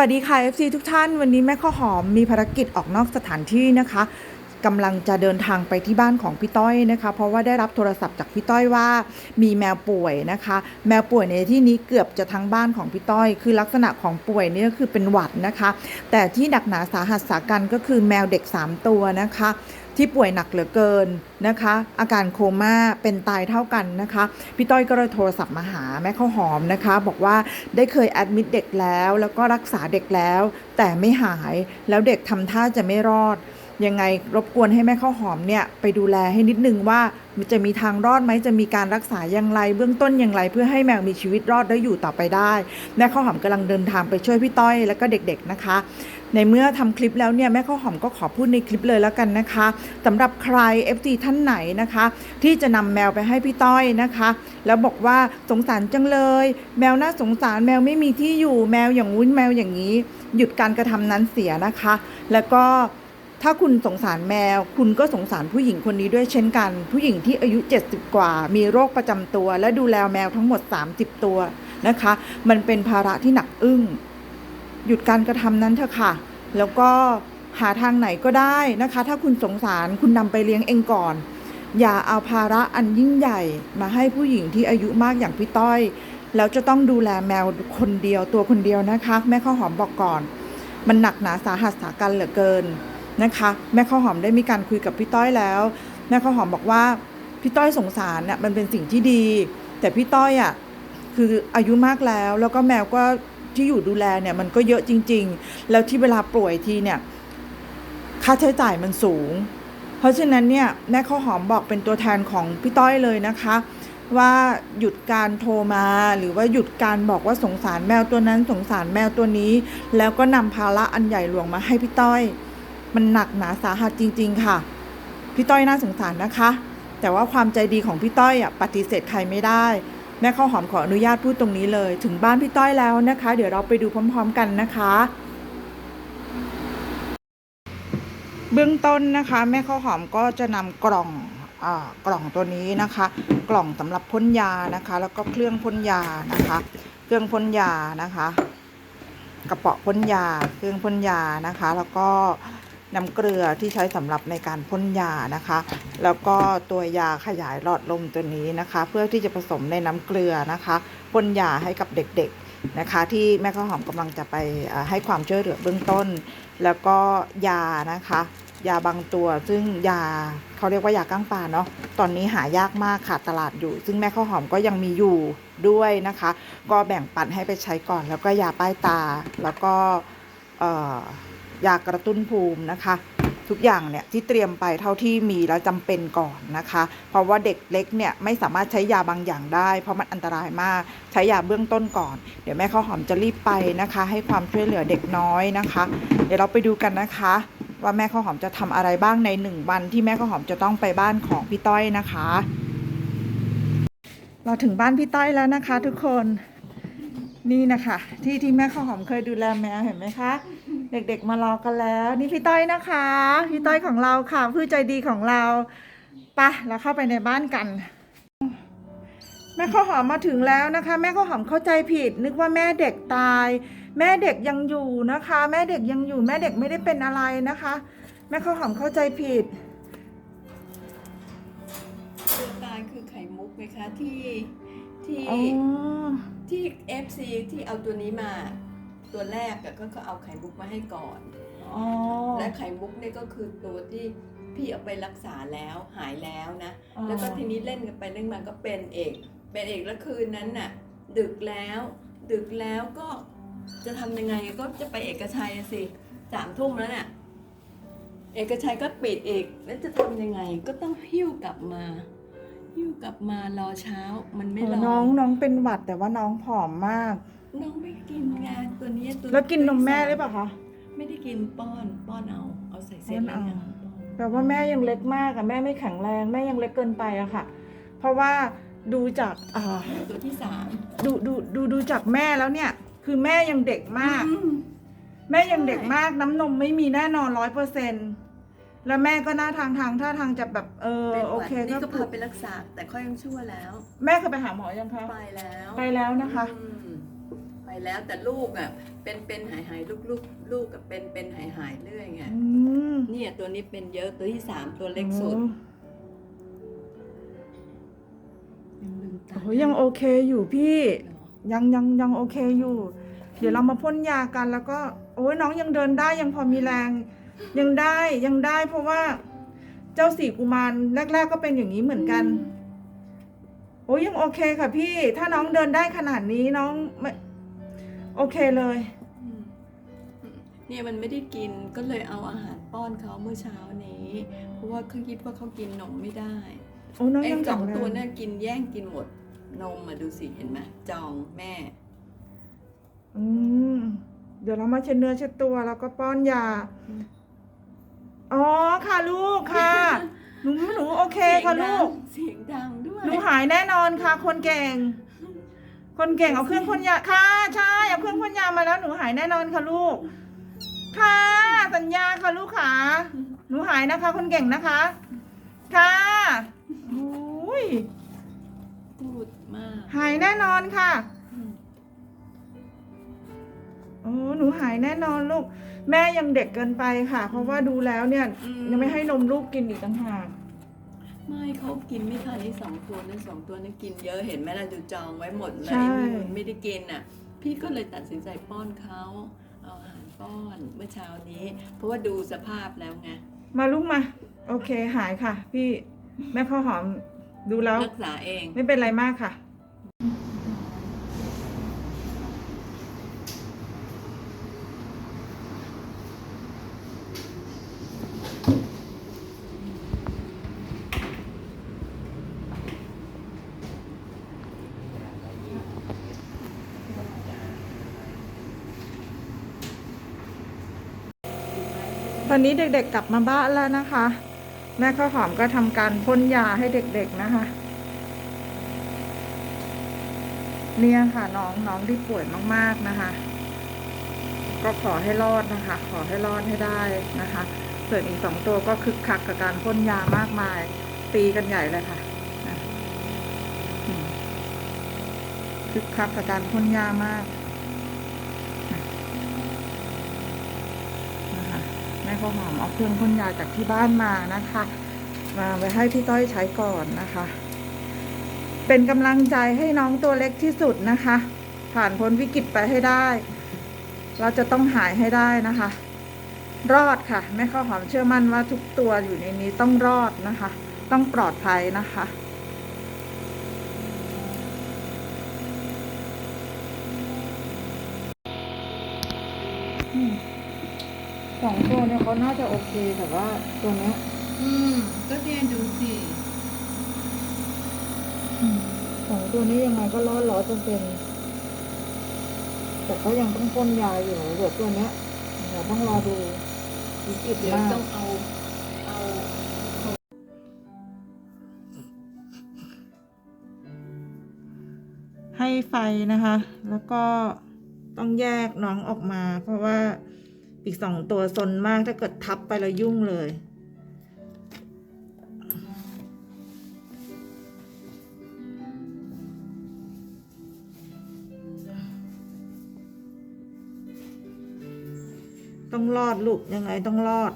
วัสดีค่ะ FC ทุกท่าน วันนี้แม่ข้อหอมมีภารกิจออกนอกสถานที่นะคะกำลังจะเดินทางไปที่บ้านของพี่ต้อยนะคะ เพราะว่าได้รับโทรศัพท์จากพี่ต้อยว่ามีแมวป่วยนะคะ แมวป่วยในที่นี้เกือบจะทั้งบ้านของพี่ต้อย คือลักษณะของป่วยนี่ก็คือเป็นหวัดนะคะ แต่ที่หนักหนาสาหัสสากันก็คือแมวเด็ก 3 ตัวนะคะที่ป่วยหนักเหลือเกินนะคะ อาการโคม่าเป็นตายเท่ากันนะคะ พี่ต้อยก็เลยโทรศัพท์มาหาแม่ข้าวหอมนะคะ บอกว่าได้เคยแอดมิดเด็กแล้ว แล้วก็รักษาเด็กแล้ว แต่ไม่หายแล้วเด็กทำท่าจะไม่รอด ยังไงรบกวนให้แม่ข้าวหอมเนี่ยไปดูแลให้นิดนึงว่ามันจะมีทางรอดไหมจะมีการรักษาอย่างไร เบื้องต้นอย่างไร เพื่อให้แมวมีชีวิตรอดและอยู่ต่อไปได้แม่ข้าวหอมกำลังเดินทางไปช่วยพี่ต้อยแล้วก็เด็ก ๆนะคะ ในเมื่อทำคลิปแล้วเนี่ยแม่ข้าวหอมก็ขอพูดในคลิปเลยแล้วกันนะคะสำหรับใคร FT ท่านไหนนะคะ ที่จะนำแมวไปให้พี่ต้อยนะคะ แล้วบอกว่าสงสารจังเลย แมวน่าสงสารแมวไม่มีที่อยู่แมวอย่างวุ้นแมวอย่างนี้ หยุดการกระทำนั้นเสียนะคะ แล้วก็ ถ้าคุณสงสารแมว คุณก็สงสารผู้หญิงคนนี้ด้วยเช่นกัน ผู้หญิงที่อายุ 70 กว่า มีโรคประจำตัว และดูแลแมวทั้งหมด 30 ตัวนะคะ มันเป็นภาระที่หนักอึ้ง หยุดการกระทำนั้นเถอะค่ะ แล้วก็หาทางไหนก็ได้นะคะ ถ้าคุณสงสารคุณนำไปเลี้ยงเองก่อน อย่าเอาภาระอันยิ่งใหญ่มาให้ผู้หญิงที่อายุมากอย่างพี่ต้อย แล้วจะต้องดูแลแมวคนเดียวตัวคนเดียวนะคะ แม่ข้าวหอมบอกก่อน มันหนักหนาสาหัสสากันเหลือเกิน นะคะ แม่ข้าวหอมได้มีการคุยกับพี่ต้อยแล้ว แม่ข้าวหอมบอกว่าพี่ต้อยสงสารเนี่ยมันเป็นสิ่งที่ดี แต่พี่ต้อยอะคืออายุมากแล้ว แล้วก็แมวก็ที่อยู่ดูแลเนี่ยมันก็เยอะจริง ๆ แล้วที่เวลาป่วยทีเนี่ย ค่าใช้จ่ายมันสูง เพราะฉะนั้นเนี่ยแม่ข้าวหอมบอกเป็นตัวแทนของพี่ต้อยเลยนะคะว่าหยุดการโทรมาหรือว่าหยุดการบอกว่าสงสารแมวตัวนั้นสงสารแมวตัวนี้ แล้วก็นำภาระอันใหญ่หลวงมาให้พี่ต้อย มันหนักหนาสาหัสจริง ๆ ค่ะ พี่ต้อยน่าสงสารนะคะ แต่ว่าความใจดีของพี่ต้อยอะปฏิเสธใครไม่ได้ แม่ข้าวหอมขออนุญาตพูดตรงนี้เลย ถึงบ้านพี่ต้อยแล้วนะคะ เดี๋ยวเราไปดูพร้อม ๆ กันนะคะ เบื้องต้นนะคะ แม่ข้าวหอมก็จะนำกล่องอกล่องตัวนี้นะคะ กล่องสำหรับพ่นยานะคะ แล้วก็เครื่องพ่นยานะคะ เครื่องพ่นยานะคะ กระเป๋าพ่นยา เครื่องพ่นยานะคะ แล้วก็ น้ำเกลือที่ใช้สำหรับในการพ่นยานะคะ แล้วก็ตัวยาขยายหลอดลมตัวนี้นะคะ เพื่อที่จะผสมในน้ำเกลือนะคะพ่นยาให้กับเด็กๆนะคะ ที่แม่ข้าวหอมกำลังจะไปให้ความช่วยเหลือเบื้องต้น แล้วก็ยานะคะ ยาบางตัวซึ่งยาเขาเรียกว่ายาก้างปลาเนาะตอนนี้หายากมากขาดตลาดอยู่ ซึ่งแม่ข้าวหอมก็ยังมีอยู่ด้วยนะคะ ก็แบ่งปันให้ไปใช้ก่อน แล้วก็ยาป้ายตาแล้วก็เอ่อ ยากระตุ้นภูมินะคะ ทุกอย่างเนี่ยที่เตรียมไปเท่าที่มีแล้วจำเป็นก่อนนะคะ เพราะว่าเด็กเล็กเนี่ยไม่สามารถใช้ยาบางอย่างได้ เพราะมันอันตรายมากใช้ยาเบื้องต้นก่อน เดี๋ยวแม่ข้าวหอมจะรีบไปนะคะ ให้ความช่วยเหลือเด็กน้อยนะคะ เดี๋ยวเราไปดูกันนะคะว่าแม่ข้าวหอมจะทำอะไรบ้างในหนึ่งวันที่แม่ข้าวหอมจะต้องไปบ้านของพี่ต้อยนะคะ เราถึงบ้านพี่ต้อยแล้วนะคะ ทุกคน นี่นะคะที่ที่แม่ข้าวหอมเคยดูแลแมวเห็นไหมคะ เด็กๆมารอกันแล้ว นี่พี่ต้อยนะคะ พี่ต้อยของเราค่ะผู้ใจดีของเราไปะเราเข้าไปในบ้านกัน แม่ข้าวหอมมาถึงแล้วนะคะ แม่ข้าวหอมเข้าใจผิด นึกว่าแม่เด็กตาย แม่เด็กยังอยู่นะคะ แม่เด็กยังอยู่ แม่เด็กไม่ได้เป็นอะไรนะคะ แม่ข้าวหอมเข้าใจผิดตัวตายคือไข่มุกไหมคะที่ที่อ๋อ ที่ FC ที่เอาตัวนี้มาตัวแรกอะก็เขาเอาไข่มุกมาให้ก่อน อ๋อ และไข่มุกเนี่ยก็คือตัวที่พี่เอาไปรักษาแล้วหายแล้วนะ อ๋อ แล้วก็ทีนี้เล่นกันไปเล่นมาก็เป็นเอกเป็นเอกแล้วคืนนั้นน่ะ ดึกแล้ว ดึกแล้วก็จะทำยังไงก็จะไปเอกชัยอะสิสามทุ่มแล้วน่ะ เอกชัยก็ปิดอีกแล้วจะทำยังไงก็ต้องหิ้วกลับมา หิ้วกลับมารอเช้ามันไม่รอน้องน้องเป็นหวัดแต่ว่าน้องผอมมาก น้องไม่กินไงตัวนี้ตัวแล้วกินนมแม่หรือเปล่าคะไม่ได้กินป้อนป้อนเอาเอาใส่เส้นป้อนเอาแล้วเนี่ยป้อนแปลว่าแม่ยังเล็กมากอะแม่ไม่แข็งแรงแม่ยังเล็กเกินไปอะค่ะ เพราะว่าดูจากอ่าตัวที่สามดูดูดูดูจากแม่แล้วเนี่ย คือแม่ยังเด็กมากอืมแม่ยังเด็กมากน้ำนมไม่มีแน่นอนร้อยเปอร์เซ็น แล้วแม่ก็หน้าทางทางท่าทางจะแบบเออเป็นหโอวัดเคนี่ก็ก็พาไปรักษา แต่เขายังชั่วแล้ว แม่เคยไปหาหมอยังคะไปแล้วไปแล้วนะคะ อืมไปไปแล้วแต่ลูกอะ เป็นเป็นหายหายลูกลูกลูกกับเป็นเป็นหายหายเรื่อยไง อืมเนี่ยตัวนี้เป็นเยอะตัวที่สามตัวเล็กสุดโอ้ยังลืมตาโอ้ยังโอเคอยู่พี่ เหรอยังยังยังโอเคอยู่ เดี๋ยวเรามาพ่นยากันแล้วก็ โอ้ยน้องยังเดินได้ยังพอมีแรง ยังได้ยังได้เพราะว่าเจ้าสี่กุมารแรก ๆ ก็เป็นอย่างนี้เหมือนกัน โอ้ยยังโอเคค่ะพี่ถ้าน้องเดินได้ขนาดนี้น้องไม่โอเคเลยอืมเนี่ยมันไม่ได้กินก็เลยเอาอาหารป้อนเขาเมื่อเช้านี้ เพราะว่าเขาคิดว่าเขากินนมไม่ได้โอ้น้องไอ้ยังสแข็องงแรตัวงเนี่ยกินแย่งกินหมดนมมาดูสิเห็นไหมจองแม่ อืมเดี๋ยวเรามาเช็ดเนื้อเช็ดตัวแล้วก็ป้อนยา อืมอ๋อค่ะลูกค่ะ หนูหนูโอเคค่ะลูก เสียงดังด้วย หนูหายแน่นอนค่ะ คนเก่ง คนเก่งเอาเครื่องพ่นยาค่ะใช่เอาเครื่องพ่นยามาแล้วหนูหายแน่นอนค่ะลูก ค่ะ สัญญาค่ะลูกค่ะ หนูหายนะคะ คนเก่งนะคะ ค่ะโอ้ยพูดมาก หายแน่นอนค่ะ อืมโอ้หนูหายแน่นอนลูก แม่ยังเด็กเกินไปค่ะ เพราะว่าดูแล้วเนี่ยยังไม่ให้นมลูกกินอีกต่างหาก ไม่เขากินไม่ทันไอ้สองตัวนั้นสองตัวนั้นกินเยอะเห็นไหมล่ะดูจองไว้หมดเลยใช่ไอ้นู่นไม่ได้กินอะ พี่ก็เลยตัดสินใจป้อนเขาเอาอาหารป้อนเมื่อเช้านี้ เพราะว่าดูสภาพแล้วไงมาลูกมา โอเคหายค่ะ พี่แม่ข้าวหอมดูแล้ว รักษาเอง ไม่เป็นไรมากค่ะ ตอนนี้เด็กๆกลับมาบ้านแล้วนะคะ แม่ข้าวหอมก็ทำการพ่นยาให้เด็กๆนะคะ เนี่ยค่ะน้องน้องที่ป่วยมากๆนะคะ ก็ขอให้รอดนะคะ ขอให้รอดให้ได้นะคะ ส่วนอีกสองตัวก็คึกคักกับการพ่นยามากมาย ตีกันใหญ่เลยค่ะคึกคักกับการพ่นยามากนะนะคะแม่ข้าวหอมเอาเครื่องพ่นยาจากที่บ้านมานะคะ มาไว้ให้พี่ต้อยใช้ก่อนนะคะ เป็นกำลังใจให้น้องตัวเล็กที่สุดนะคะ ผ่านพ้นวิกฤตไปให้ได้ เราจะต้องหายให้ได้นะคะ รอดค่ะแม่ข้าวหอมเชื่อมั่นว่าทุกตัวอยู่ในนี้ต้องรอดนะคะ ต้องปลอดภัยนะคะอืม สองตัวเนี่ยเขาน่าจะโอเคแต่ว่าตัวเนี้ย อืม ก็เนี่ยดูสิอืมสองตัวนี้ยังไงก็รอดร้อยเปอร์เซ็นต์แต่ก็ยังต้องพ่นยาอยู่เหลือตัวเนี้ยเดี๋ยวต้องรอดูวิกฤตเดี๋ยวมากต้องเอาเอาให้ไฟนะคะ แล้วก็ต้องแยกน้องออกมา เพราะว่า อีกสองตัวซนมากถ้าเกิดทับไปแล้วยุ่งเลย ต้องรอดลูกยังไงต้องรอด